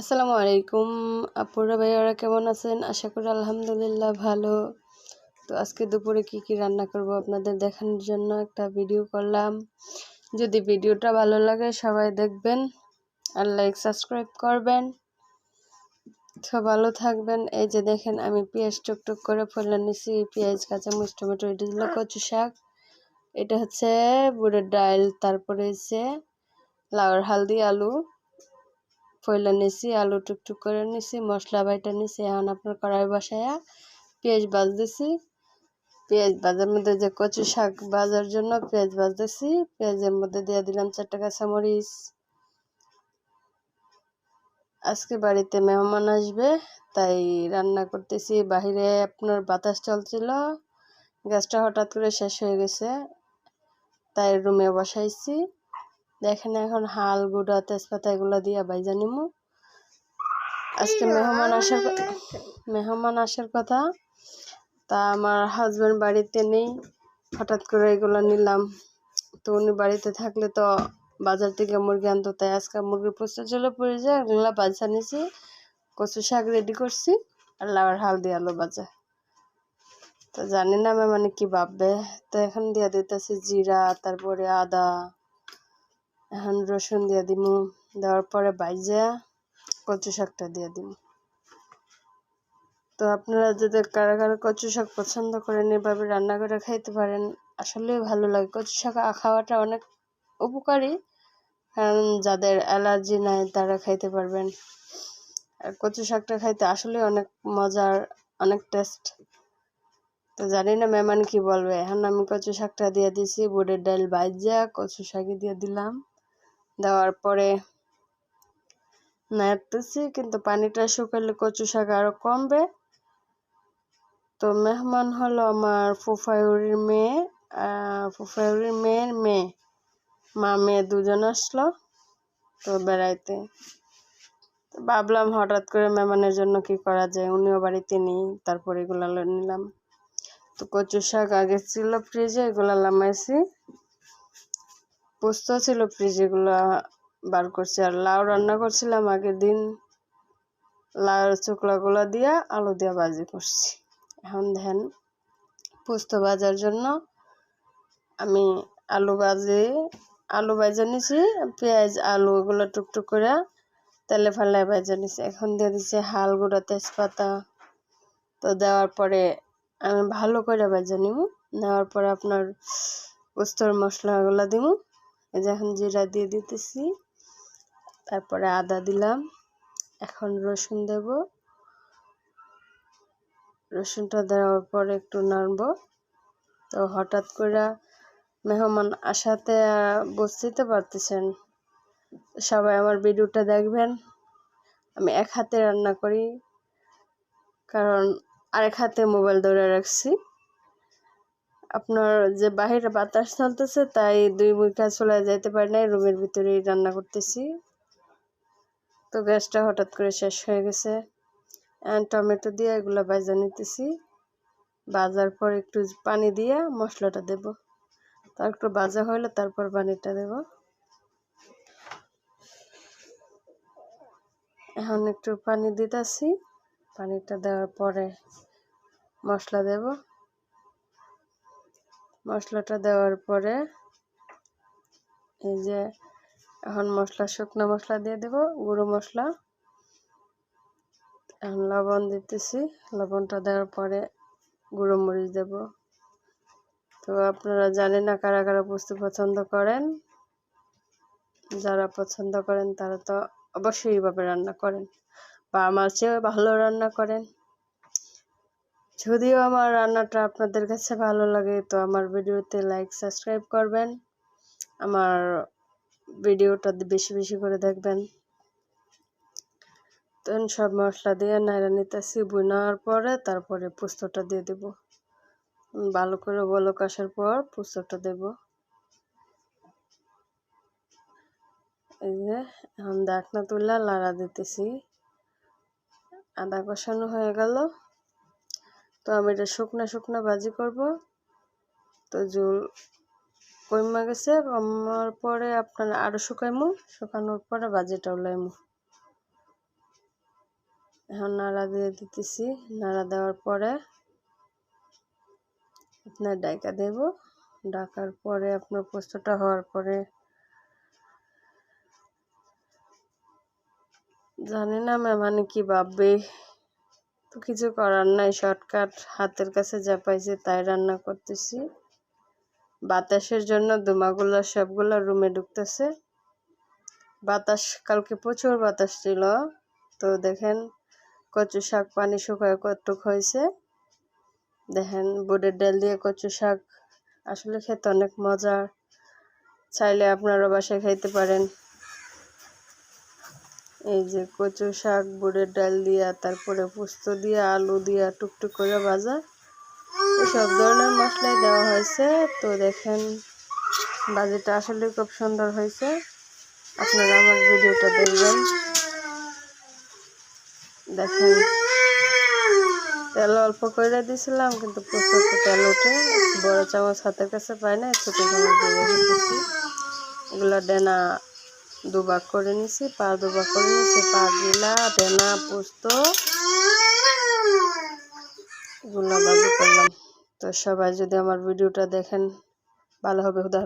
আসসালামু আলাইকুম। আপুরা ভাইয়ারা কেমন আছেন? আশা করি আলহামদুলিল্লাহ ভালো। তো আজকে দুপুরে কি কি রান্না করব আপনাদের দেখানোর জন্য একটা ভিডিও করলাম। যদি ভিডিওটা ভালো লাগে সবাই দেখবেন আর লাইক, সাবস্ক্রাইব করবেন। তো ভালো থাকবেন। এই যে দেখেন আমি পেঁয়াজ টুকটুক করে ফেলে নিছি। পেঁয়াজ, কাঁচামরিচ, টমেটো এটা দিল কচু শাক। এটা হচ্ছে বুড়ের ডাল তারপরে হচ্ছে লাউর হালদি, আলু। ফয়লা নিছি, আলু টুকটুক করে নিছি, মশলা বাইটা নিছি, এখন আপনার কড়াই বসায়া পেঁয়াজ বাজতেছি। পেঁয়াজ বাজার মধ্যে যে কচু শাক বাজার জন্য পেঁয়াজ বাজতেছি, পেঁয়াজের মধ্যে দিয়ে দিলাম চারটা কাঁচামরিচ আজকে বাড়িতে মেহমান আসবে, তাই রান্না করতেছি, বাহিরে আপনার বাতাস চলছিল, গ্যাসটা হঠাৎ করে শেষ হয়ে গেছে, তাই রুমে বসাইছি। দেখেন এখন হাল গুঁড়া তেজপাতা এগুলো দিয়ে বাইজা নিমু। আজকে মেহমান আসার মেহমান আসার কথা। তা আমার হাজব্যান্ড বাড়িতে নেই। হঠাৎ করে এগুলো নিলাম। তো উনি বাড়িতে থাকলে তো বাজার থেকে মুরগি আনতো তাই আজকে মুরগির পোস্টার চলে পড়ে যায় এগুলো বাজা নিছি। কচু শাক রেডি করছি আর লাউর হাল দিয়ে আলো বাজা তো জানি না মানে কি ভাববে। তো এখন দিয়ে দিতেছি জিরা তারপরে আদা এখন রসুন দিয়ে দিব দেওয়ার পরে বাইজা কচু শাকটা দিয়ে দিব তো আপনারা যদি কারা কারা কচু শাক পছন্দ করেন, এভাবে রান্না করে খাইতে পারেন, আসলে ভালো লাগে। কচু শাক খাওয়াটা অনেক উপকারী, কারণ যাদের অ্যালার্জি নাই তারা খাইতে পারবেন। আর কচু শাকটা খাইতে আসলে অনেক মজার, অনেক টেস্ট। তো জানি না মেহমান কি বলবে, এখন আমি কচু শাকটা দিয়ে দিছি বুটের ডাল বাইজা, কচু শাকই দিয়ে দিলাম। দেওয়ার পরে নাড়তেছি, কিন্তু পানিটা শুকালে কচু শাক আরও কমবে। তো মেহমান হলো আমার ফুফায়ুরির মেয়ে ফুফায়ুরির মেয়ের মেয়ে। মা, মেয়ে দুজন আসলো তো বেড়াইতে। ভাবলাম হঠাৎ করে মেহমানের জন্য কি করা যায়, উনিও বাড়িতে নেই, তারপর এগুলো নিলাম। তো কচু শাক আগে ছিল ফ্রিজে, এগুলো লামাইছি পোস্ত ছিল ফ্রিজে এগুলো বার করছি। আর লাউ রান্না করছিলাম আগের দিন। লাউর চোকলাগুলো দিয়া আলু দিয়া বাজি করছি। এখন ধ্যান, পোস্ত ভাজার জন্য আমি আলু বাজে আলু ভাজা নিছি, পেঁয়াজ, আলু এগুলো টুকটুক করে তেলে ফালায় ভাজা নিছি। এখন দিয়ে দিচ্ছে হাল গুঁড়া তেজপাতা। তো দেওয়ার পরে আমি ভালো করে ভাজা নিব নেওয়ার পরে আপনার পোস্তর মশলাগুলো দিব এই যে এখন জিরা দিয়ে দিতেছি। তারপরে আদা দিলাম। এখন রসুন দেব। রসুনটা দেওয়ার পর একটু নাড়ব। তো হঠাৎ করে মেহমান আসাতে বুঝতেই পারতেছেন। সবাই আমার ভিডিওটা দেখবেন। আমি এক হাতে রান্না করি। কারণ আরেক হাতে মোবাইল ধরে রাখছি। আপনার যে বাহিরে বাতাস চলতেছে, তাই দুই মুখা চলে যাইতে পারি নাই, রুমের ভিতরেই রান্না করতেছি। তো গ্যাসটা হঠাৎ করে শেষ হয়ে গেছে। টমেটো দিয়ে এগুলো বাজা নিতেছি। বাজার পর একটু পানি দিয়ে মশলাটা দেব। তার একটু বাজা হলে তারপর পানিটা দেব। এখন একটু পানি দিতেছি। পানিটা দেওয়ার পরে মশলা দেব। মশলাটা দেওয়ার পরে এই যে এখন মশলা, শুকনো মশলা দিয়ে দেব, গুঁড়ো মশলা। এখন লবণ দিতেছি, লবণটা দেওয়ার পরে গুঁড়ো মরিচ দেব। তো আপনারা জানেন না কারা কারা পুষতে পছন্দ করেন? যারা পছন্দ করেন তারা তো অবশ্যই এইভাবে রান্না করেন বা আমার চেয়েও ভালো রান্না করেন। যদিও আমার রান্নাটা আপনাদের কাছে ভালো লাগে, তো আমার ভিডিওতে লাইক সাবস্ক্রাইব করবেন। আমার ভিডিওটা বেশি বেশি করে দেখবেন। তো সব মশলা দিয়ে নাইরা নিতেছি বুনার পরে তারপরে পোস্তটা দিয়ে দেব। ভালো করে বলক আসার পর পোস্তটা দেব। এই যে, এখন দেখনা তুলে লাড়া দিতেছি। আদা কষানো হয়ে গেল। তো আমি এটা শুকনো শুকনো ভাজি করব। তো জল কমা গেছে কমার পরে আপনার আরও শুকাইমু, শুকানোর পরে বাজিটা উলাইমু। এখন নাড়া দিয়ে দিতেছি, নাড়া দেওয়ার পরে আপনার ডাইকা দেব। ডাকার পরে আপনার পোস্তটা হওয়ার পরে জানি না মেহমানে কি ভাববে। কিছু করার নাই, শর্টকাট হাতের কাছে যা পাইছি তাই রান্না করতেছি। বাতাসের জন্য ধুমাগুলো সবগুলো রুমে ঢুকতেছে। বাতাস, কালকে প্রচুর বাতাস ছিল। তো দেখেন, কচু শাক পানি শুকায় কতটুক হয়েছে। দেখেন, বুটের ডাল দিয়ে কচু শাক। আসলে খেতে অনেক মজা। চাইলে আপনারা বাসায় খাইতে পারেন। এই যে কচু শাক, বুড়ের ডাল দিয়া, তারপরে পোস্ত দিয়া, আলু দিয়া, টুকটুক করে ভাজা। সব ধরনের মশলাই দেওয়া হয়েছে। তো দেখেন, বাজিটা আসলে খুব সুন্দর হয়েছে। আপনারা আমার ভিডিওটা দেখবেন। দেখেন, তেল অল্প করে দিয়েছিলাম, কিন্তু প্রচুর তেল উঠে বড় চামচ হাতের কাছে পায় না, ছোটো চামচ দিয়ে রেখেছি এগুলো ডেনা দুভাগ করে নিছি পা দুবার করে নিছি পা গিলা, দেনা, পোস্তগুলা বাজি করলাম। তো সবাই যদি আমার ভিডিওটা দেখেন, ভালো হবে, হুদা